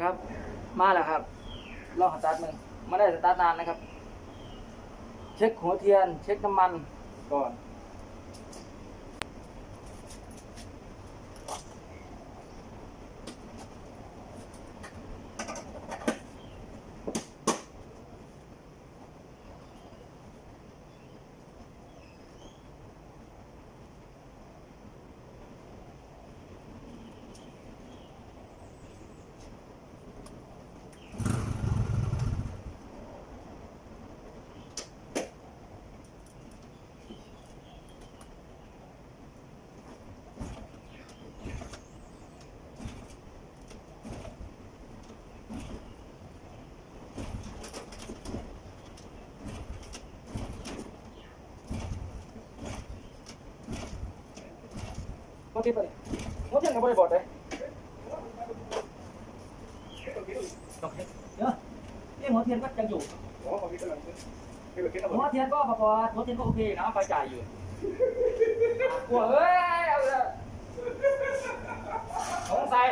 ครับ มาแล้วครับ ลองสตาร์ทมึงไม่ได้สตาร์ทนานนะครับ เช็คหัวเทียน เช็คน้ำมันก่อน หัวเทียนไปดิหัวเทียนกับบริบทเลยโอเคเดี๋ยวนี่หัวเทียนก็ยังอยู่หัวเทียนก็พอหัวเทียนก็โอเคนะไฟจ่ายอยู่กลัวเอ้ยเอาเลยสงสัย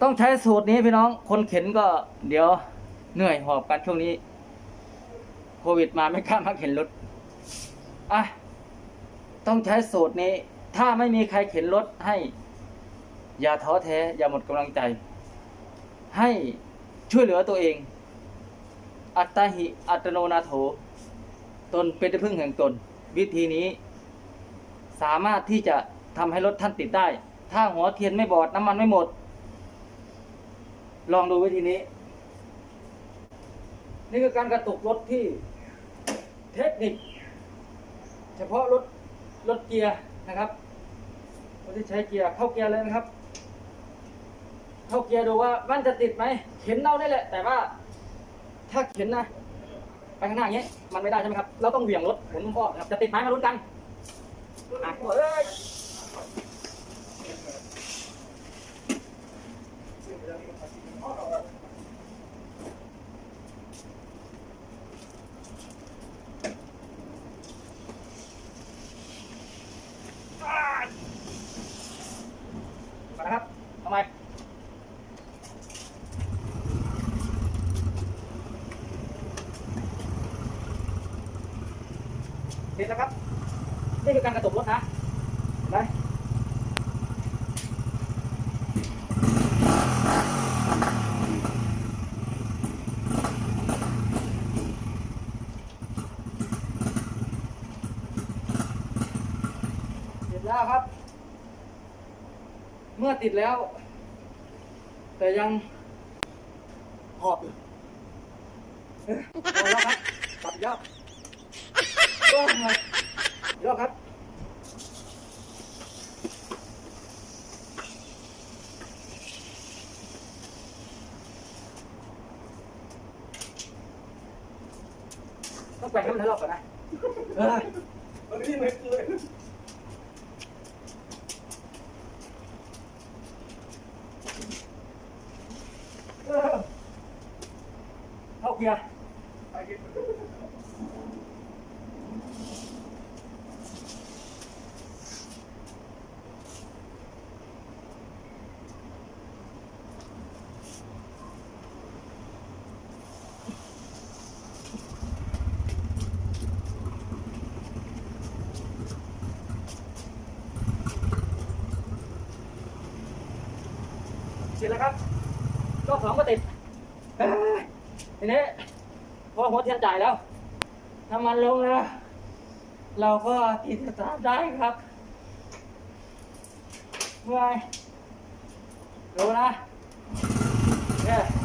ต้องใช้สูตรนี้พี่น้อง คนเข็นก็เดี๋ยวเหนื่อยหอบกันช่วงนี้ โควิดมาไม่กล้ามาเข็นรถอะ ต้องใช้สูตรนี้ ถ้าไม่มีใครเข็นรถให้ อย่าท้อแท้ อย่าหมดกำลังใจ ให้ช่วยเหลือตัวเอง อัตตาหิ อัตโนนาโถ ตนเป็นที่พึ่งแห่งตน วิธีนี้ สามารถที่จะทำให้รถท่านติดได้ ถ้าหัวเทียนไม่บอดน้ำมันไม่หมด ลองดูวิธีนี้ นี่คือการกระตุกรถที่เทคนิค เฉพาะรถ รถเกียร์นะครับรถที่ใช้เกียร์เข้าเกียร์เลยนะครับ เข้าเกียร์ดูว่ามันจะติดไหมเข็นเราได้แหละ แต่ว่า ถ้าเข็นนะไปข้างหน้าอย่างเงี้ยมันไม่ได้ใช่ไหมครับ เราต้องเหวี่ยงรถหมุนอ้อมนะครับจะติดไหมมาลุ้นกันอะเอ้ยมานะครับทำ ไมเห็นแล้วครับนี่คือการกระตุกรถนะไหมเห็นแล้วครับ มื่อติดแล้ว แต่ยังหอบอยู่เอ้ยพอแล้วครับตัดอีกแล้วก็ไงอีกแล้วครับต้องแกว่งให้มันทะเลาะก่อนนะเออเออ เข้าเกียร์เสร็จแล้วครับรอบสองก็ติด ทีนี้พอหัวเทียนจ่ายแล้วน้ำมันลงแล้ว เราก็ติดสาร์ได้ครับบายดูนะเนี่ย